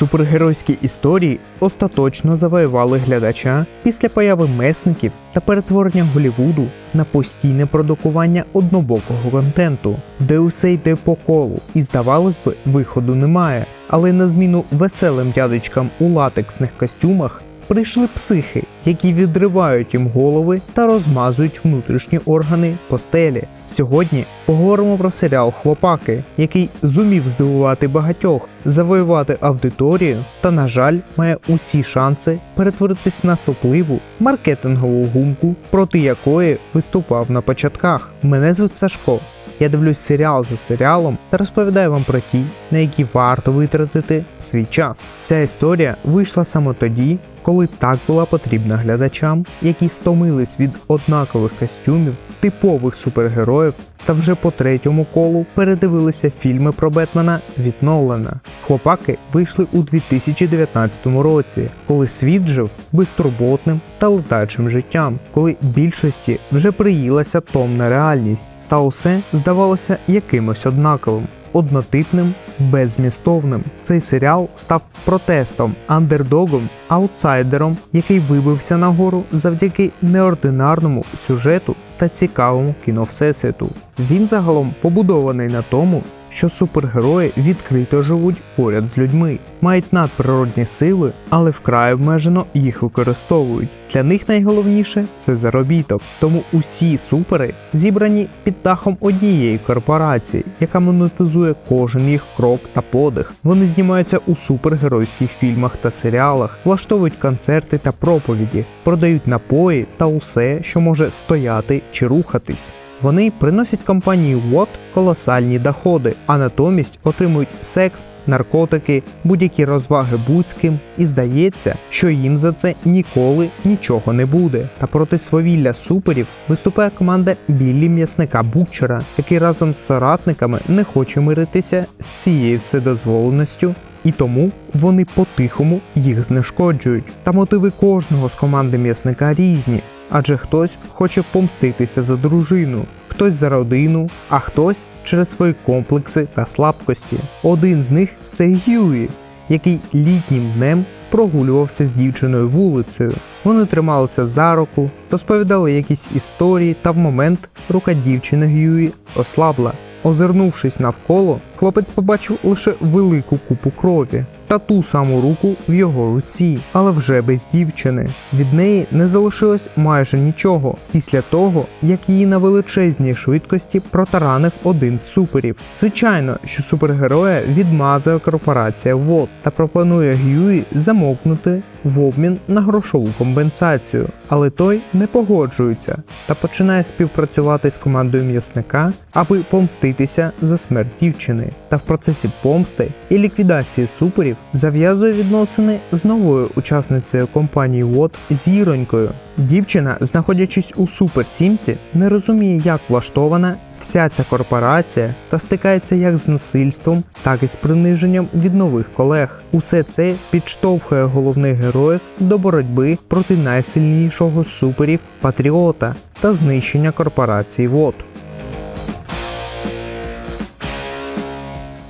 Супергеройські історії остаточно завоювали глядача після появи месників та перетворення Голівуду на постійне продукування однобокого контенту, де усе йде по колу, і здавалось би, виходу немає. Але на зміну веселим дядечкам у латексних костюмах прийшли психи, які відривають їм голови та розмазують внутрішні органи по стелі. Сьогодні поговоримо про серіал Хлопаки, який зумів здивувати багатьох, завоювати аудиторію та, на жаль, має усі шанси перетворитись на сопливу маркетингову гумку, проти якої виступав на початках. Мене звуть Сашко. Я дивлюсь серіал за серіалом та розповідаю вам про ті, на які варто витратити свій час. Ця історія вийшла саме тоді, коли так була потрібна глядачам, які стомились від однакових костюмів, типових супергероїв та вже по третьому колу передивилися фільми про Бетмена від Нолана. Хлопаки вийшли у 2019 році, коли світ жив безтурботним та летачим життям, коли більшості вже приїлася томна реальність, та усе здавалося якимось однаковим. Однотипним, беззмістовним. Цей серіал став протестом, андердогом, аутсайдером, який вибився нагору завдяки неординарному сюжету та цікавому кіно всесвіту. Він загалом побудований на тому, що супергерої відкрито живуть поряд з людьми, мають надприродні сили, але вкрай обмежено їх використовують. Для них найголовніше це заробіток. Тому усі супери зібрані під дахом однієї корпорації, яка монетизує кожен їх крок та подих. Вони знімаються у супергеройських фільмах та серіалах, влаштовують концерти та проповіді, продають напої та усе, що може стояти чи рухатись. Вони приносять компанії WOT колосальні доходи, а натомість отримують секс, наркотики, будь-які розваги будь-ким, і здається, що їм за це ніколи нічого не буде. Та проти свавілля суперів виступає команда Біллі м'ясника Бучера, який разом з соратниками не хоче миритися з цією вседозволеністю. І тому вони по-тихому їх знешкоджують. Та мотиви кожного з команди м'ясника різні, адже хтось хоче помститися за дружину, хтось за родину, а хтось через свої комплекси та слабкості. Один з них це Гьюї, який літнім днем прогулювався з дівчиною вулицею. Вони трималися за руку, розповідали якісь історії, та в момент рука дівчини Гьюї ослабла. Озирнувшись навколо, хлопець побачив лише велику купу крові та ту саму руку в його руці, але вже без дівчини. Від неї не залишилось майже нічого після того, як її на величезній швидкості протаранив один з суперів. Звичайно, що супергероя відмазує корпорація ВОД та пропонує Гьюї замовкнути в обмін на грошову компенсацію, але той не погоджується та починає співпрацювати з командою м'ясника, аби помститися за смерть дівчини. Та в процесі помсти і ліквідації суперів зав'язує відносини з новою учасницею компанії ВОД зіронькою. Дівчина, знаходячись у суперсімці, не розуміє, як влаштована вся ця корпорація та стикається як з насильством, так і з приниженням від нових колег. Усе це підштовхує головних героїв до боротьби проти найсильнішого суперів Патріота та знищення корпорації ВОД.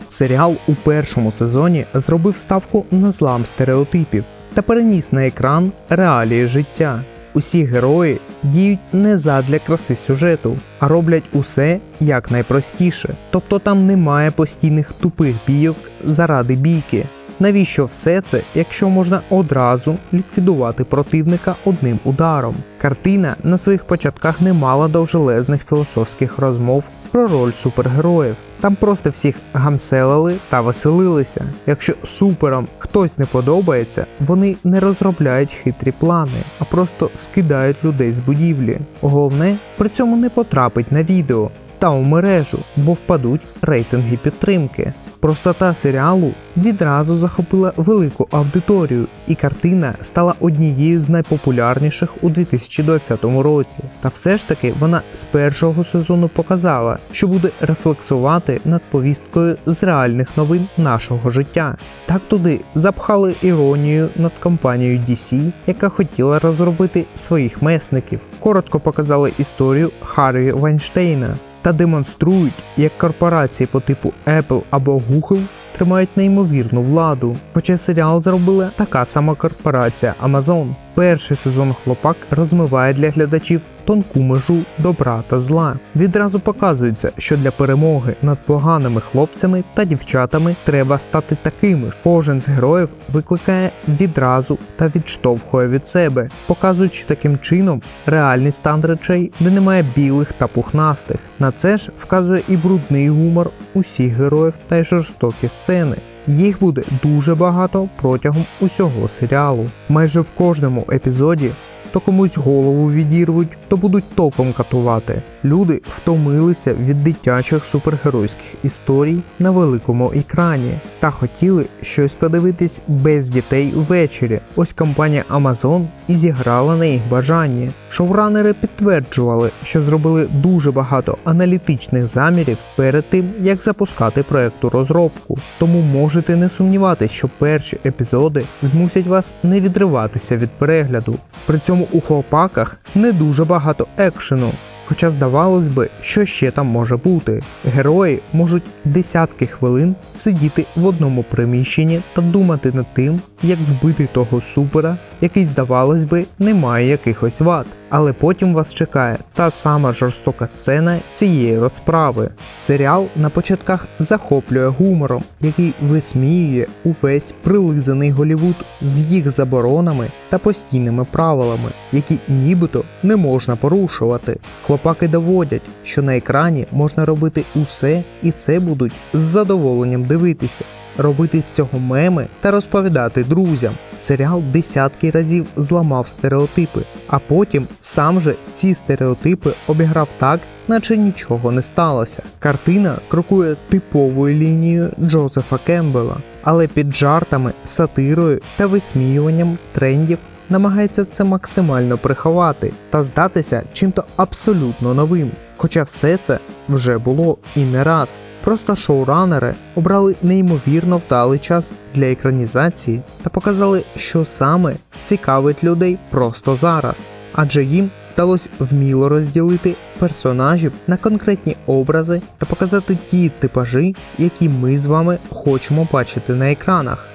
Серіал у першому сезоні зробив ставку на злам стереотипів та переніс на екран реалії життя. Усі герої діють не задля краси сюжету, а роблять усе як найпростіше. Тобто там немає постійних тупих бійок заради бійки. Навіщо все це, якщо можна одразу ліквідувати противника одним ударом? Картина на своїх початках не мала довжелезних філософських розмов про роль супергероїв. Там просто всіх гамселили та веселилися. Якщо суперам хтось не подобається, вони не розробляють хитрі плани, а просто скидають людей з будівлі. Головне при цьому не потрапить на відео та у мережу, бо впадуть рейтинги підтримки. Простота серіалу відразу захопила велику аудиторію, і картина стала однією з найпопулярніших у 2020 році. Та все ж таки вона з першого сезону показала, що буде рефлексувати над повісткою з реальних новин нашого життя. Так туди запхали іронію над компанією DC, яка хотіла розробити своїх месників. Коротко показали історію Харві Вайнштейна та демонструють, як корпорації по типу Apple або Google тримають неймовірну владу. Хоча серіал зробила така сама корпорація Amazon. Перший сезон хлопак розмиває для глядачів тонку межу добра та зла. Відразу показується, що для перемоги над поганими хлопцями та дівчатами треба стати такими. Кожен з героїв викликає відразу та відштовхує від себе, показуючи таким чином реальний стан речей, де немає білих та пухнастих. На це ж вказує і брудний гумор усіх героїв та й жорстокі сцени. Їх буде дуже багато протягом усього серіалу. Майже в кожному епізоді то комусь голову відірвуть, то будуть током катувати. Люди втомилися від дитячих супергеройських історій на великому екрані та хотіли щось подивитись без дітей ввечері. Ось компанія Amazon і зіграла на їх бажанні. Шоуранери підтверджували, що зробили дуже багато аналітичних замірів перед тим, як запускати проект у розробку. Тому можете не сумніватися, що перші епізоди змусять вас не відриватися від перегляду. При цьому у хлопаках не дуже багато екшену. Хоча здавалось би, що ще там може бути. Герої можуть десятки хвилин сидіти в одному приміщенні та думати над тим, як вбити того супера, який, здавалось би, не має якихось вад. Але потім вас чекає та сама жорстока сцена цієї розправи. Серіал на початках захоплює гумором, який висміює увесь прилизаний Голівуд з їх заборонами та постійними правилами, які нібито не можна порушувати. Хлопаки доводять, що на екрані можна робити усе, і це будуть з задоволенням дивитися. Робити з цього меми та розповідати друзям. Серіал десятки разів зламав стереотипи, а потім сам же ці стереотипи обіграв так, наче нічого не сталося. Картина крокує типовою лінією Джозефа Кембела, але під жартами, сатирою та висміюванням трендів намагається це максимально приховати та здатися чим-то абсолютно новим. Хоча все це вже було і не раз. Просто шоуранери обрали неймовірно вдалий час для екранізації та показали, що саме цікавить людей просто зараз, адже їм вдалося вміло розділити персонажів на конкретні образи та показати ті типажі, які ми з вами хочемо бачити на екранах.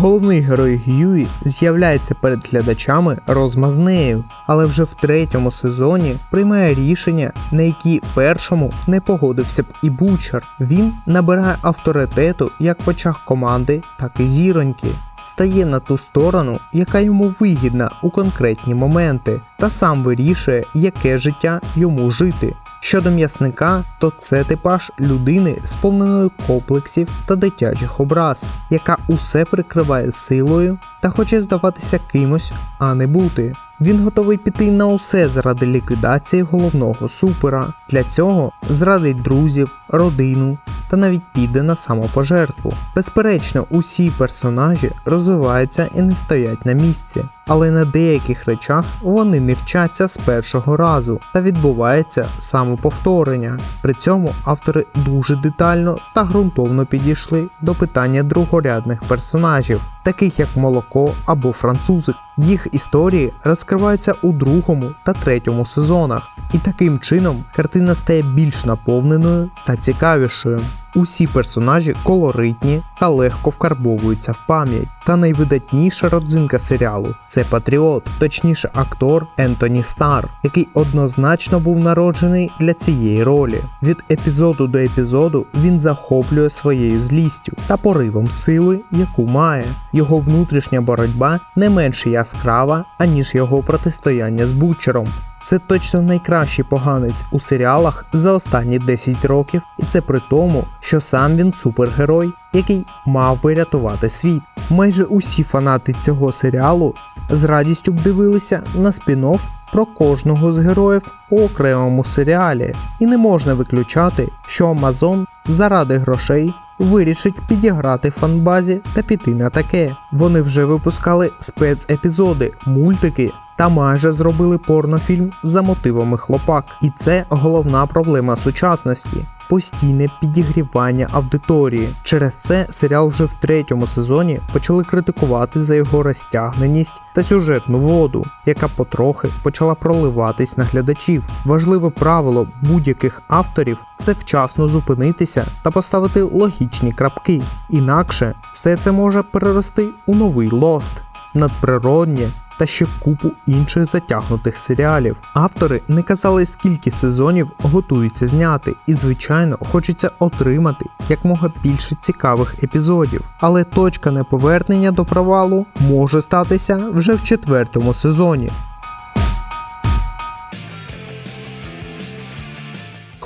Головний герой Гьюї з'являється перед глядачами розмазнею, але вже в третьому сезоні приймає рішення, на які першому не погодився б і Бучер. Він набирає авторитету як в очах команди, так і зіроньки. Стає на ту сторону, яка йому вигідна у конкретні моменти, та сам вирішує, яке життя йому жити. Щодо м'ясника, то це типаж людини, сповненої комплексів та дитячих образ, яка усе прикриває силою та хоче здаватися кимось, а не бути. Він готовий піти на усе заради ліквідації головного супера. Для цього зрадить друзів, родину та навіть піде на самопожертву. Безперечно, усі персонажі розвиваються і не стоять на місці, але на деяких речах вони не вчаться з першого разу та відбувається самоповторення. При цьому автори дуже детально та ґрунтовно підійшли до питання другорядних персонажів, таких як молоко або французик. Їх історії розкриваються у другому та третьому сезонах, і таким чином картина стає більш наповненою та цікавішою. Усі персонажі колоритні та легко вкарбовуються в пам'ять. Та найвидатніша родзинка серіалу це Патріот, точніше актор Ентоні Стар, який однозначно був народжений для цієї ролі. Від епізоду до епізоду він захоплює своєю злістю та поривом сили, яку має. Його внутрішня боротьба не менш яскрава, аніж його протистояння з Бучером. Це точно найкращий поганець у серіалах за останні 10 років, і це при тому, що сам він супергерой, який мав би рятувати світ. Майже усі фанати цього серіалу з радістю б дивилися на спін-офф про кожного з героїв у окремому серіалі, і не можна виключати, що Amazon заради грошей вирішить підіграти фанбазі та піти на таке. Вони вже випускали спецепізоди, мультики та майже зробили порнофільм за мотивами хлопак. І це головна проблема сучасності. Постійне підігрівання аудиторії. Через це серіал вже в третьому сезоні почали критикувати за його розтягненість та сюжетну воду, яка потрохи почала проливатись на глядачів. Важливе правило будь-яких авторів це вчасно зупинитися та поставити логічні крапки. Інакше все це може перерости у новий лост, надприроднє та ще купу інших затягнутих серіалів. Автори не казали, скільки сезонів готуються зняти, і, звичайно, хочеться отримати якмога більше цікавих епізодів. Але точка неповернення до провалу може статися вже в четвертому сезоні.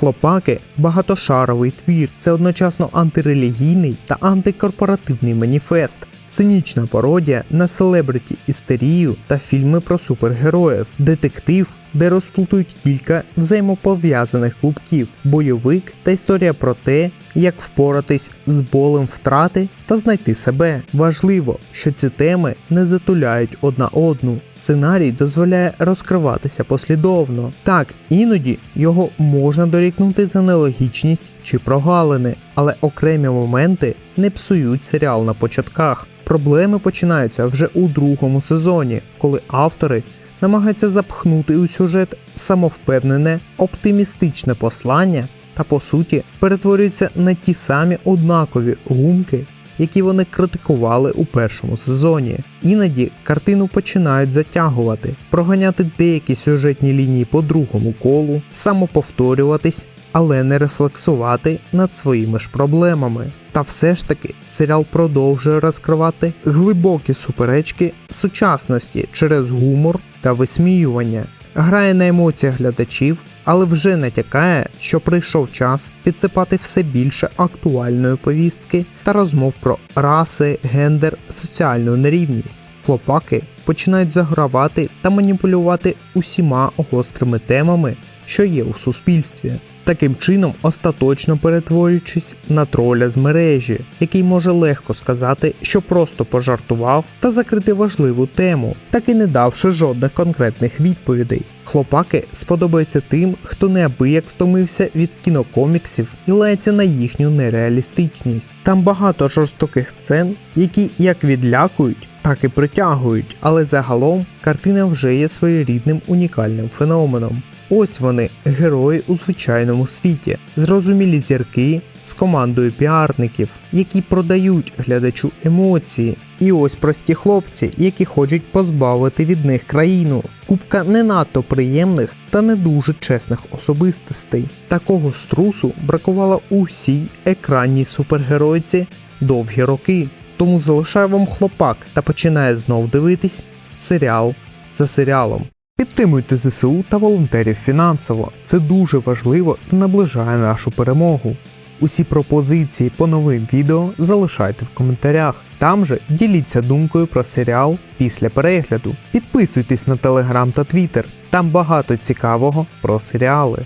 Хлопаки багатошаровий твір. Це одночасно антирелігійний та антикорпоративний маніфест, цинічна пародія на селебриті істерію та фільми про супергероїв, детектив, де розплутують кілька взаємопов'язаних клубків, бойовик та історія про те, як впоратись з болем втрати та знайти себе. Важливо, що ці теми не затуляють одна одну. Сценарій дозволяє розкриватися послідовно. Так, іноді його можна дорікнути за нелогічність чи прогалини, але окремі моменти не псують серіал на початках. Проблеми починаються вже у другому сезоні, коли автори намагаються запхнути у сюжет самовпевнене, оптимістичне послання та по суті перетворюється на ті самі однакові гумки, які вони критикували у першому сезоні. Іноді картину починають затягувати, проганяти деякі сюжетні лінії по другому колу, самоповторюватись, але не рефлексувати над своїми ж проблемами. Та все ж таки серіал продовжує розкривати глибокі суперечки сучасності через гумор та висміювання. Грає на емоціях глядачів, але вже натякає, що прийшов час підсипати все більше актуальної повістки та розмов про раси, гендер, соціальну нерівність. Хлопаки починають загравати та маніпулювати усіма гострими темами, що є у суспільстві. Таким чином, остаточно перетворюючись на троля з мережі, який може легко сказати, що просто пожартував та закрити важливу тему, так і не давши жодних конкретних відповідей. Хлопаки сподобаються тим, хто неабияк втомився від кінокоміксів і лається на їхню нереалістичність. Там багато жорстоких сцен, які як відлякують, так і притягують, але загалом картина вже є своєрідним унікальним феноменом. Ось вони, герої у звичайному світі, зрозумілі зірки з командою піарників, які продають глядачу емоції. І ось прості хлопці, які хочуть позбавити від них країну. Купка не надто приємних та не дуже чесних особистостей. Такого струсу бракувало усій екранній супергеройці довгі роки. Тому залишаю вам хлопак та починає знов дивитись серіал за серіалом. Підтримуйте ЗСУ та волонтерів фінансово. Це дуже важливо та наближає нашу перемогу. Усі пропозиції по новим відео залишайте в коментарях. Там же діліться думкою про серіал після перегляду. Підписуйтесь на телеграм та твіттер. Там багато цікавого про серіали.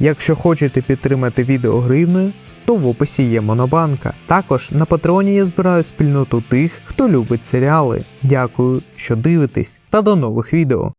Якщо хочете підтримати відео гривною, то в описі є Монобанка. Також на Патреоні я збираю спільноту тих, хто любить серіали. Дякую, що дивитесь, та до нових відео.